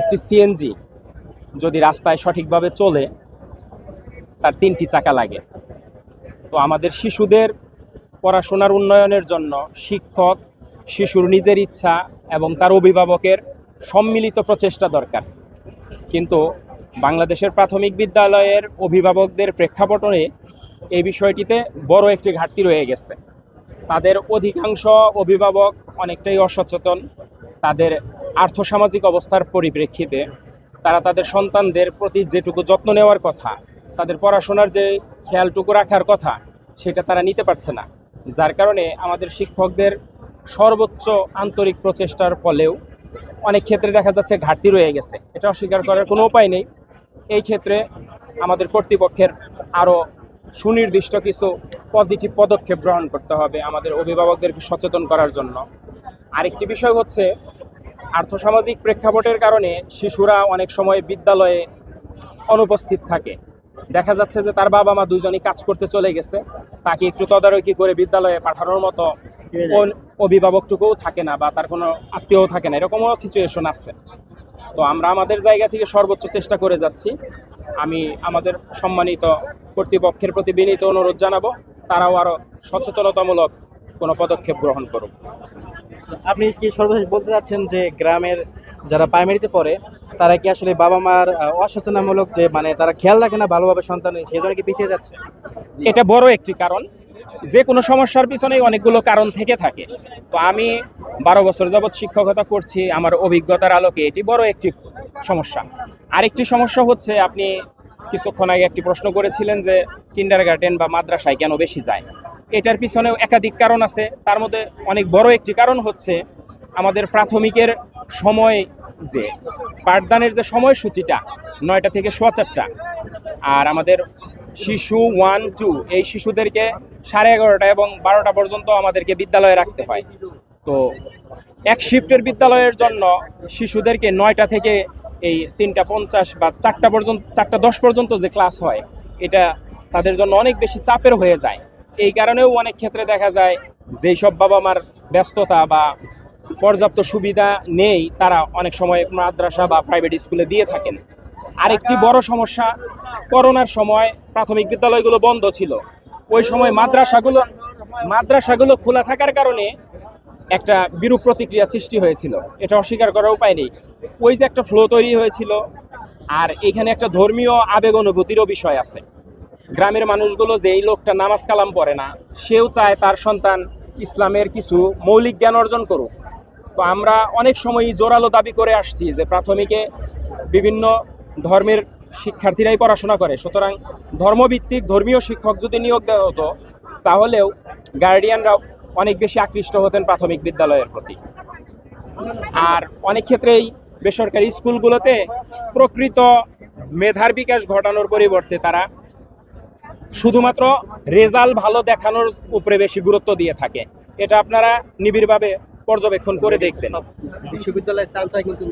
একটি সিএনজি যদি রাস্তায় সঠিকভাবে চলে, তার তিনটি চাকা লাগে। তো আমাদের শিশুদের পড়াশোনার উন্নয়নের জন্য শিক্ষক, শিশুর নিজের ইচ্ছা এবং তার অভিভাবকের সম্মিলিত প্রচেষ্টা দরকার। কিন্তু বাংলাদেশের প্রাথমিক বিদ্যালয়ের অভিভাবকদের প্রেক্ষাপটনে এই বিষয়টিতে বড় একটি ঘাটতি রয়ে গেছে। তাদের অধিকাংশ অভিভাবক অনেকটাই অসচেতন। তাদের আর্থসামাজিক অবস্থার পরিপ্রেক্ষিতে তারা তাদের সন্তানদের প্রতি যেটুকু যত্ন নেওয়ার কথা, তাদের পড়াশোনার যে খেয়ালটুকু রাখার কথা, সেটা তারা নিতে পারছে না। যার কারণে আমাদের শিক্ষকদের সর্বোচ্চ আন্তরিক প্রচেষ্টার ফলেও অনেক ক্ষেত্রে দেখা যাচ্ছে ঘাটতি রয়ে গেছে। এটা অস্বীকার করার কোনো উপায় নেই। এই ক্ষেত্রে আমাদের কর্তৃপক্ষের আরও সুনির্দিষ্ট কিছু পজিটিভ পদক্ষেপ গ্রহণ করতে হবে আমাদের অভিভাবকদেরকে সচেতন করার জন্য। আরেকটি বিষয় হচ্ছে আর্থসামাজিক প্রেক্ষাপটের কারণে শিশুরা অনেক সময় বিদ্যালয়ে অনুপস্থিত থাকে। দেখা যাচ্ছে যে তার বাবা মা দুজনই কাজ করতে চলে গেছে। তাকে একটু তদারকি করে বিদ্যালয়ে পাঠানোর মতো অভিভাবকটুকুও থাকে না বা তার কোনো আত্মীয়ও থাকে না। এরকমও সিচুয়েশন আছে। তো আমরা আমাদের জায়গা থেকে সর্বোচ্চ চেষ্টা করে যাচ্ছি। আমি আমাদের সম্মানিত কর্তৃপক্ষের প্রতি বিনীত অনুরোধ জানাব। তারাও আরও সচেতনতামূলক কোনো পদক্ষেপ গ্রহণ করুক। আপনি কি সর্বশেষ বলতে চাচ্ছেন যে গ্রামের যারা প্রাইমারিতে পড়ে, তারা কি আসলে বাবা মার অসচেতনামূলক যে মানে তারা খেয়াল রাখে না ভালোভাবে সন্তান সেই জন্য কি পিছিয়ে যাচ্ছে? এটা বড় একটি কারণ। যে কোনো সমস্যার পিছনেই অনেকগুলো কারণ থেকে থাকে। তো আমি বারো বছর যাবৎ শিক্ষকতা করছি, আমার অভিজ্ঞতার আলোকে এটি বড় একটি সমস্যা। আরেকটি সমস্যা হচ্ছে, আপনি কিছুক্ষণ আগে একটি প্রশ্ন করেছিলেন যে কিন্ডার গার্ডেন বা মাদ্রাসায় কেন বেশি যায়? এটার পিছনেও একাধিক কারণ আছে। তার মধ্যে অনেক বড় একটি কারণ হচ্ছে আমাদের প্রাথমিকের সময় যে পাঠদানের যে সময়সূচিটা, নয়টা থেকে সোয়া চারটা, আর আমাদের শিশু ওয়ান, টু, এই শিশুদেরকে সাড়ে এগারোটা এবং বারোটা পর্যন্ত আমাদেরকে বিদ্যালয়ে রাখতে হয়। তো এক শিফটের বিদ্যালয়ের জন্য শিশুদেরকে নয়টা থেকে এই তিনটা পঞ্চাশ বা চারটা পর্যন্ত, চারটা দশ পর্যন্ত যে ক্লাস হয়, এটা তাদের জন্য অনেক বেশি চাপের হয়ে যায়। এই কারণেও অনেক ক্ষেত্রে দেখা যায় যেই সব বাবা মার ব্যস্ততা বা পর্যাপ্ত সুবিধা নেই, তারা অনেক সময় মাদ্রাসা বা প্রাইভেট স্কুলে দিয়ে থাকেন। আরেকটি বড় সমস্যা, করোনার সময় প্রাথমিক বিদ্যালয়গুলো বন্ধ ছিল। ওই সময় মাদ্রাসাগুলো মাদ্রাসাগুলো খোলা থাকার কারণে একটা বিরূপ প্রতিক্রিয়া সৃষ্টি হয়েছিল। এটা অস্বীকার করার উপায় নেই। ওই যে একটা ফ্লো তৈরি হয়েছিল, আর এখানে একটা ধর্মীয় আবেগ অনুভূতিরও বিষয় আছে। গ্রামের মানুষগুলো যে এই লোকটা নামাজ কালাম পড়ে না, সেও চায় তার সন্তান ইসলামের কিছু মৌলিক জ্ঞান অর্জন করুক। তো আমরা অনেক সময়ই জোরালো দাবি করে আসছি যে প্রাথমিকে বিভিন্ন ধর্মের শিক্ষার্থীরাই পড়াশোনা করে। সুতরাং ধর্মভিত্তিক ধর্মীয় শিক্ষক যদি নিয়োগ দেওয়া হতো, তাহলেও গার্ডিয়ানরাও অনেক বেশি আকৃষ্ট হতেন প্রাথমিক বিদ্যালয়ের প্রতি। আর অনেক ক্ষেত্রেই বেসরকারি স্কুলগুলোতে প্রকৃত মেধার বিকাশ ঘটানোর পরিবর্তে তারা শুধুমাত্র রেজাল্ট ভালো দেখানোর উপরে বেশি গুরুত্ব দিয়ে থাকে। এটা আপনারা নিবিড়ভাবে পর্যবেক্ষণ করে দেখবেন। বিশ্ববিদ্যালয়ের চাই কিন্তু